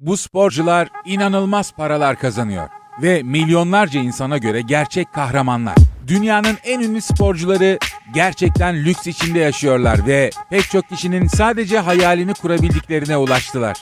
Bu sporcular inanılmaz paralar kazanıyor ve milyonlarca insana göre gerçek kahramanlar. Dünyanın en ünlü sporcuları gerçekten lüks içinde yaşıyorlar ve pek çok kişinin sadece hayalini kurabildiklerine ulaştılar.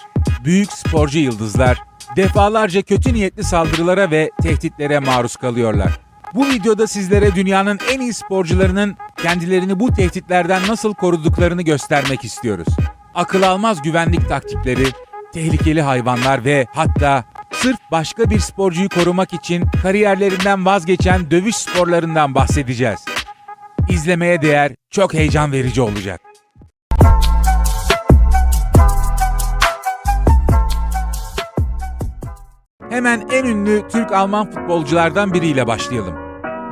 Büyük sporcu yıldızlar defalarca kötü niyetli saldırılara ve tehditlere maruz kalıyorlar. Bu videoda sizlere dünyanın en iyi sporcularının kendilerini bu tehditlerden nasıl koruduklarını göstermek istiyoruz. Akıl almaz güvenlik taktikleri, tehlikeli hayvanlar ve hatta sırf başka bir sporcuyu korumak için kariyerlerinden vazgeçen dövüş sporlarından bahsedeceğiz. İzlemeye değer, çok heyecan verici olacak. Hemen en ünlü Türk-Alman futbolculardan biriyle başlayalım.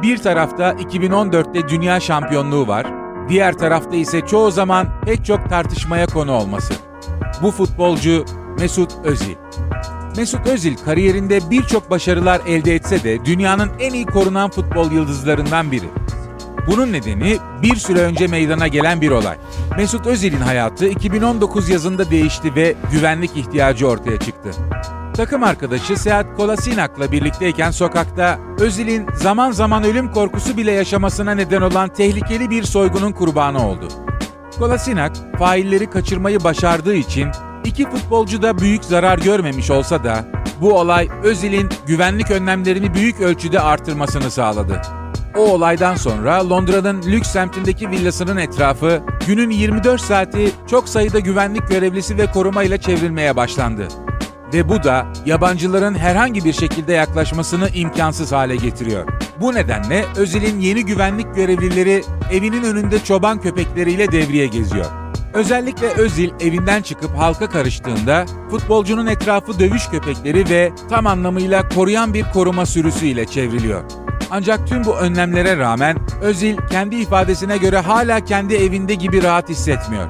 Bir tarafta 2014'te dünya şampiyonluğu var, diğer tarafta ise çoğu zaman pek çok tartışmaya konu olması. Bu futbolcu Mesut Özil. Mesut Özil kariyerinde birçok başarılar elde etse de dünyanın en iyi korunan futbol yıldızlarından biri. Bunun nedeni bir süre önce meydana gelen bir olay. Mesut Özil'in hayatı 2019 yazında değişti ve güvenlik ihtiyacı ortaya çıktı. Takım arkadaşı Seat Kolasinak'la birlikteyken sokakta Özil'in zaman zaman ölüm korkusu bile yaşamasına neden olan tehlikeli bir soygunun kurbanı oldu. Kolasinak, failleri kaçırmayı başardığı için iki futbolcu da büyük zarar görmemiş olsa da bu olay Özil'in güvenlik önlemlerini büyük ölçüde artırmasını sağladı. O olaydan sonra Londra'nın lüks semtindeki villasının etrafı günün 24 saati çok sayıda güvenlik görevlisi ve korumayla çevrilmeye başlandı. Ve bu da yabancıların herhangi bir şekilde yaklaşmasını imkansız hale getiriyor. Bu nedenle Özil'in yeni güvenlik görevlileri evinin önünde çoban köpekleriyle devriye geziyor. Özellikle Özil evinden çıkıp halka karıştığında futbolcunun etrafı dövüş köpekleri ve tam anlamıyla koruyan bir koruma sürüsü ile çevriliyor. Ancak tüm bu önlemlere rağmen Özil kendi ifadesine göre hala kendi evinde gibi rahat hissetmiyor.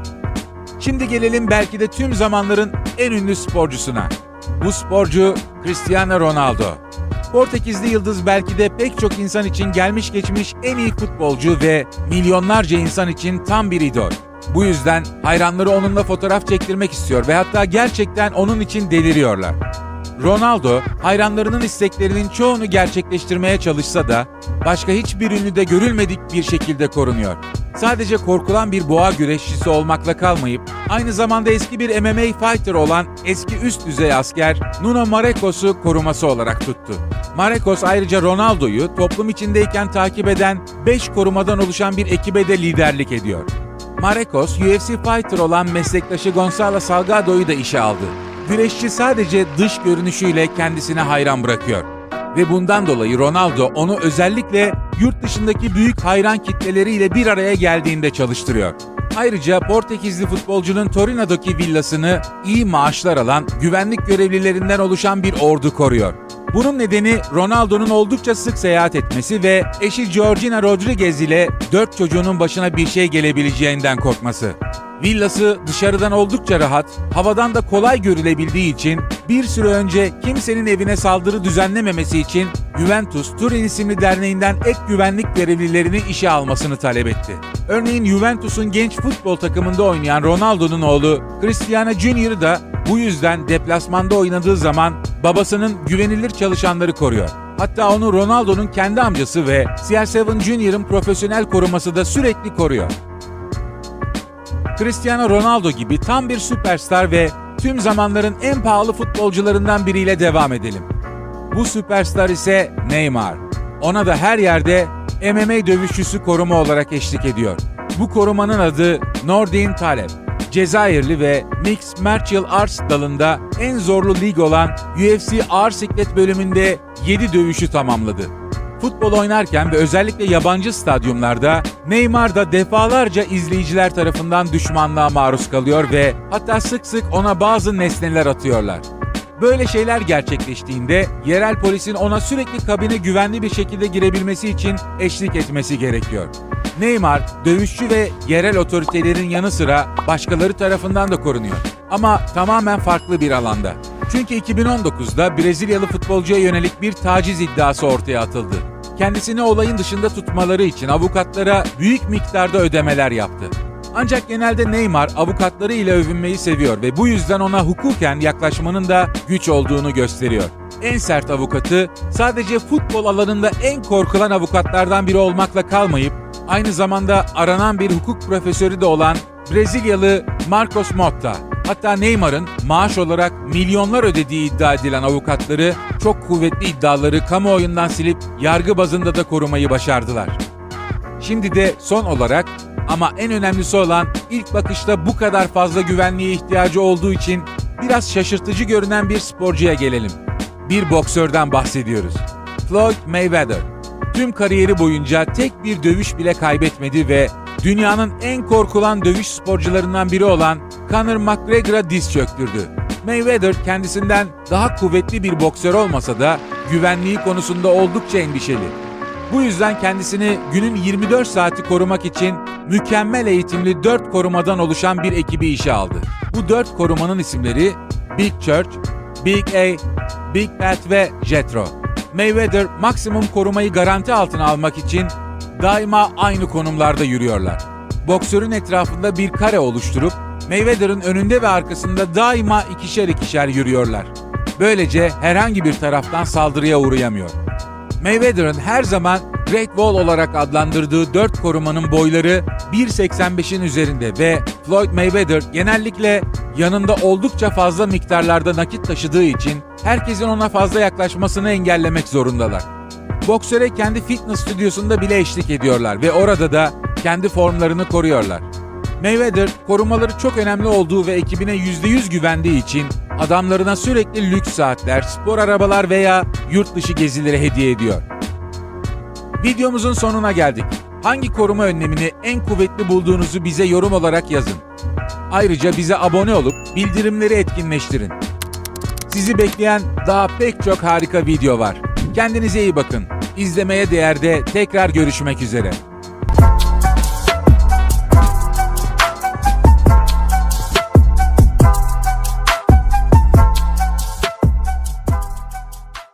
Şimdi gelelim belki de tüm zamanların en ünlü sporcusuna. Bu sporcu Cristiano Ronaldo. Portekizli yıldız belki de pek çok insan için gelmiş geçmiş en iyi futbolcu ve milyonlarca insan için tam bir idol. Bu yüzden hayranları onunla fotoğraf çektirmek istiyor ve hatta gerçekten onun için deliriyorlar. Ronaldo, hayranlarının isteklerinin çoğunu gerçekleştirmeye çalışsa da başka hiçbir ünlüde görülmedik bir şekilde korunuyor. Sadece korkulan bir boğa güreşçisi olmakla kalmayıp aynı zamanda eski bir MMA fighter olan eski üst düzey asker Nuno Marekos'u koruması olarak tuttu. Marekos ayrıca Ronaldo'yu toplum içindeyken takip eden 5 korumadan oluşan bir ekibe de liderlik ediyor. Marekos, UFC fighter olan meslektaşı Gonzalo Salgado'yu da işe aldı. Güreşçi sadece dış görünüşüyle kendisine hayran bırakıyor. Ve bundan dolayı Ronaldo onu özellikle yurt dışındaki büyük hayran kitleleriyle bir araya geldiğinde çalıştırıyor. Ayrıca Portekizli futbolcunun Torino'daki villasını iyi maaşlar alan güvenlik görevlilerinden oluşan bir ordu koruyor. Bunun nedeni Ronaldo'nun oldukça sık seyahat etmesi ve eşi Georgina Rodriguez ile dört çocuğunun başına bir şey gelebileceğinden korkması. Villası dışarıdan oldukça rahat, havadan da kolay görülebildiği için bir süre önce kimsenin evine saldırı düzenlememesi için Juventus Turin isimli derneğinden ek güvenlik görevlilerini işe almasını talep etti. Örneğin Juventus'un genç futbol takımında oynayan Ronaldo'nun oğlu Cristiano Junior da bu yüzden deplasmanda oynadığı zaman babasının güvenilir çalışanları koruyor. Hatta onu Ronaldo'nun kendi amcası ve CR7 Junior'ın profesyonel koruması da sürekli koruyor. Cristiano Ronaldo gibi tam bir süperstar ve tüm zamanların en pahalı futbolcularından biriyle devam edelim. Bu süperstar ise Neymar. Ona da her yerde MMA dövüşçüsü koruma olarak eşlik ediyor. Bu korumanın adı Nordin Taleb. Cezayirli ve Mixed Martial Arts dalında en zorlu lig olan UFC Ağır Siklet bölümünde 7 dövüşü tamamladı. Futbol oynarken ve özellikle yabancı stadyumlarda Neymar da defalarca izleyiciler tarafından düşmanlığa maruz kalıyor ve hatta sık sık ona bazı nesneler atıyorlar. Böyle şeyler gerçekleştiğinde yerel polisin ona sürekli kabine güvenli bir şekilde girebilmesi için eşlik etmesi gerekiyor. Neymar, dövüşçü ve yerel otoritelerin yanı sıra başkaları tarafından da korunuyor. Ama tamamen farklı bir alanda. Çünkü 2019'da Brezilyalı futbolcuya yönelik bir taciz iddiası ortaya atıldı. Kendisini olayın dışında tutmaları için avukatlara büyük miktarda ödemeler yaptı. Ancak genelde Neymar avukatları ile övünmeyi seviyor ve bu yüzden ona hukuken yaklaşmanın da güç olduğunu gösteriyor. En sert avukatı sadece futbol alanında en korkulan avukatlardan biri olmakla kalmayıp aynı zamanda aranan bir hukuk profesörü de olan Brezilyalı Marcos Motta. Hatta Neymar'ın maaş olarak milyonlar ödediği iddia edilen avukatları çok kuvvetli iddiaları kamuoyundan silip yargı bazında da korumayı başardılar. Şimdi de son olarak ama en önemlisi olan ilk bakışta bu kadar fazla güvenliğe ihtiyacı olduğu için biraz şaşırtıcı görünen bir sporcuya gelelim. Bir boksörden bahsediyoruz. Floyd Mayweather. Tüm kariyeri boyunca tek bir dövüş bile kaybetmedi ve dünyanın en korkulan dövüş sporcularından biri olan Conor McGregor'a diz çöktürdü. Mayweather kendisinden daha kuvvetli bir boksör olmasa da güvenliği konusunda oldukça endişeli. Bu yüzden kendisini günün 24 saati korumak için mükemmel eğitimli 4 korumadan oluşan bir ekibi işe aldı. Bu 4 korumanın isimleri Big Church, Big A, Big Pat ve Jethro. Mayweather maksimum korumayı garanti altına almak için daima aynı konumlarda yürüyorlar. Boksörün etrafında bir kare oluşturup Mayweather'ın önünde ve arkasında daima ikişer ikişer yürüyorlar. Böylece herhangi bir taraftan saldırıya uğrayamıyor. Mayweather'ın her zaman Great Wall olarak adlandırdığı 4 korumanın boyları 1.85'in üzerinde ve Floyd Mayweather genellikle yanında oldukça fazla miktarlarda nakit taşıdığı için herkesin ona fazla yaklaşmasını engellemek zorundalar. Boksöre kendi fitness stüdyosunda bile eşlik ediyorlar ve orada da kendi formlarını koruyorlar. Mayweather korumaları çok önemli olduğu ve ekibine %100 güvendiği için adamlarına sürekli lüks saatler, spor arabalar veya yurt dışı gezileri hediye ediyor. Videomuzun sonuna geldik. Hangi koruma önlemini en kuvvetli bulduğunuzu bize yorum olarak yazın. Ayrıca bize abone olup bildirimleri etkinleştirin. Sizi bekleyen daha pek çok harika video var. Kendinize iyi bakın. İzlemeye değerde tekrar görüşmek üzere.